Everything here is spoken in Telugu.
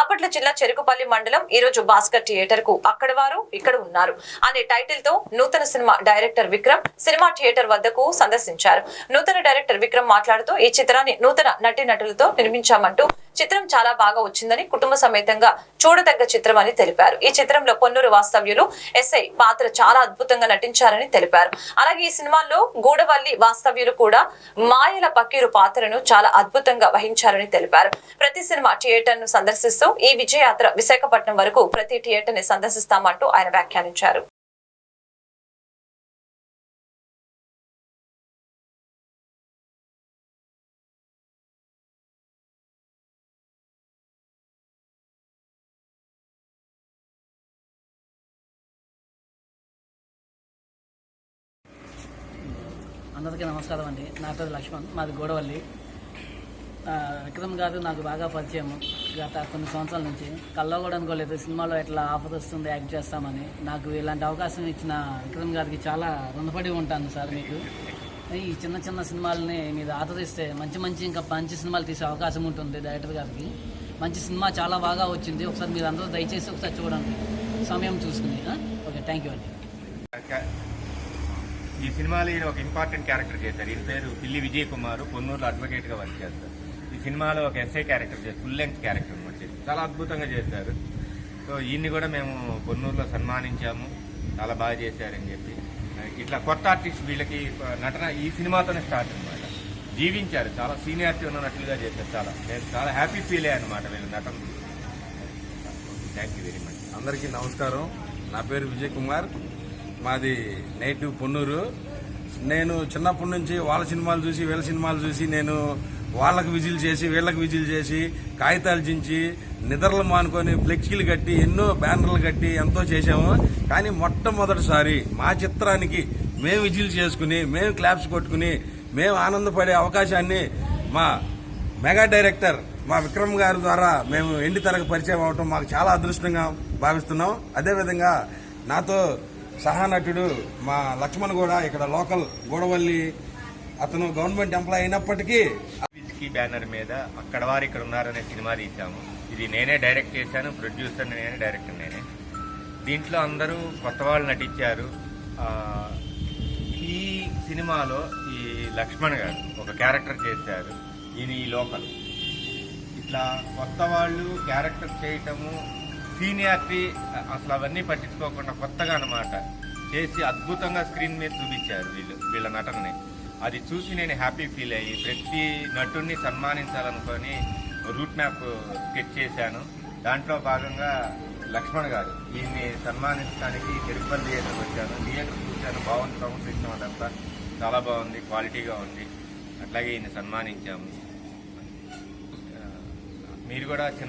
బాపట్ల జిల్లా చెరుకుపల్లి మండలం ఈ రోజు భాస్కర్ థియేటర్కు. అక్కడ వారు ఇక్కడ ఉన్నారు. అనే టైటిల్తో నూతన cinema director Vikram cinema theatre వద్దకు సందర్శించారు. నూతన డైరెక్టర్ విక్రమ్ మాట్లాడుతూ ఈ చిత్రాన్ని నూతన నటీనటులతో నిర్మించామంటూ చిత్రం చాలా బాగా వచ్చిందని కుటుంబ సమేతంగా చూడదగ్గ చిత్రం అని తెలిపారు. ఈ చిత్రంలో పొన్నూరు వాస్తవ్యులు ఎస్ఐ పాత్ర చాలా అద్భుతంగా నటించారని తెలిపారు. అలాగే ఈ సినిమాలో గూడవల్లి వాస్తవ్యులు కూడా మాయల పకీరు పాత్రను చాలా అద్భుతంగా వహించారని తెలిపారు. ప్రతి సినిమా థియేటర్ను సందర్శిస్తూ ఈ విజయయాత్ర విశాఖపట్నం వరకు ప్రతి థియేటర్ని సందర్శిస్తామంటూ ఆయన వ్యాఖ్యానించారు. అందరికీ నమస్కారం అండి. నా పేరు లక్ష్మణ్ మాది గోడవల్లి. విక్రమ్ గారు నాకు బాగా పరిచయం గత కొన్ని సంవత్సరాల నుంచి. కల్లో కూడా అనుకోలేదు సినిమాలో ఎట్లా ఆఫర్ వస్తుంది యాక్ట్ చేస్తామని. నాకు ఇలాంటి అవకాశం ఇచ్చిన విక్రమ్ గారికి చాలా రుణపడి ఉంటాను సార్ మీకు. ఈ చిన్న చిన్న సినిమాలని మీరు ఆదరిస్తే మంచి మంచి ఇంకా మంచి సినిమాలు తీసే అవకాశం ఉంటుంది డైరెక్టర్ గారికి. మంచి సినిమా చాలా బాగా వచ్చింది. ఒకసారి మీరు అందరూ దయచేసి ఒకసారి చూడండి. సమయం చూసుకుని ఓకే థ్యాంక్ యూ అండి. ఈ సినిమాలో ఈయన ఒక ఇంపార్టెంట్ క్యారెక్టర్ చేశారు. ఈయన పేరు పిల్లి విజయ్ కుమార్ పొన్నూరులో అడ్వకేట్గా వర్క్ చేస్తారు. సినిమాలో ఒక ఎస్ఐ క్యారెక్టర్ చేసి ఫుల్ లెంగ్త్ క్యారెక్టర్ అనమాట చాలా అద్భుతంగా చేశారు. సో ఈయన్ని కూడా మేము పొన్నూరులో సన్మానించాము. చాలా బాగా చేశారని చెప్పి. ఇట్లా కొత్త ఆర్టిస్ట్ వీళ్ళకి నటన ఈ సినిమాతోనే స్టార్ట్ అనమాట జీవించారు. చాలా సీనియారిటీ ఉన్న నటులుగా చేశారు చాలా. నేను చాలా హ్యాపీ ఫీల్ అయ్యాను అనమాట వీళ్ళ నటన. థ్యాంక్ యూ వెరీ మచ్ అందరికీ నమస్కారం. నా పేరు విజయ్ కుమార్. మాది నేటివ్ పొన్నూరు. నేను చిన్నప్పటి నుంచి వాళ్ళ సినిమాలు చూసి వీళ్ళ సినిమాలు చూసి నేను వాళ్ళకి విజిల్ చేసి వీళ్ళకి విజిల్ చేసి కాగితాలు చించి నిద్రలు మానుకొని ఫ్లెక్సీలు కట్టి ఎన్నో బ్యానర్లు కట్టి ఎంతో చేశాము. కానీ మొట్టమొదటిసారి మా చిత్రానికి మేము విజిల్ చేసుకుని మేము క్లాప్స్ కొట్టుకుని మేము ఆనందపడే అవకాశాన్ని మా మెగా డైరెక్టర్ మా విక్రమ్ గారి ద్వారా మేము ఎండి తరకు పరిచయం అవటం మాకు చాలా అదృష్టంగా భావిస్తున్నాం. అదేవిధంగా నాతో సహానటుడు మా లక్ష్మణ్ కూడా ఇక్కడ లోకల్ గోడవల్లి అతను గవర్నమెంట్ ఎంప్లాయ్ అయినప్పటికీ విస్కీ బ్యానర్ మీద అక్కడ వారు ఇక్కడ ఉన్నారనే సినిమా తీసాము ఇది నేనే డైరెక్ట్ చేశాను ప్రొడ్యూసర్ నేనే డైరెక్టర్ నేనే. దీంట్లో అందరూ కొత్త వాళ్ళు నటించారు. ఈ సినిమాలో ఈ లక్ష్మణ్ గారు ఒక క్యారెక్టర్ చేశారు ఈయన ఈ లోకల్. ఇట్లా కొత్త వాళ్ళు క్యారెక్టర్ చేయటము సీనియారిటీ అసలు అవన్నీ పట్టించుకోకుండా కొత్తగా అన్నమాట. చేసి అద్భుతంగా స్క్రీన్ మీద చూపించారు వీళ్ళు వీళ్ళ నటనని. అది చూసి నేను హ్యాపీ ఫీల్ అయ్యి ప్రతి నటుడిని సన్మానించాలనుకొని రూట్ మ్యాప్ స్కెచ్ చేశాను. దాంట్లో భాగంగా లక్ష్మణ్ గారు ఈయన్ని సన్మానించడానికి తిరుపతి థియేటర్కి వచ్చాను. థియేటర్ చూశాను. బాగుంది సౌండ్ సిస్టమ్ అదంతా. చాలా బాగుంది. క్వాలిటీగా ఉంది. అట్లాగే ఈయన్ని సన్మానించాము. మీరు కూడా చిన్న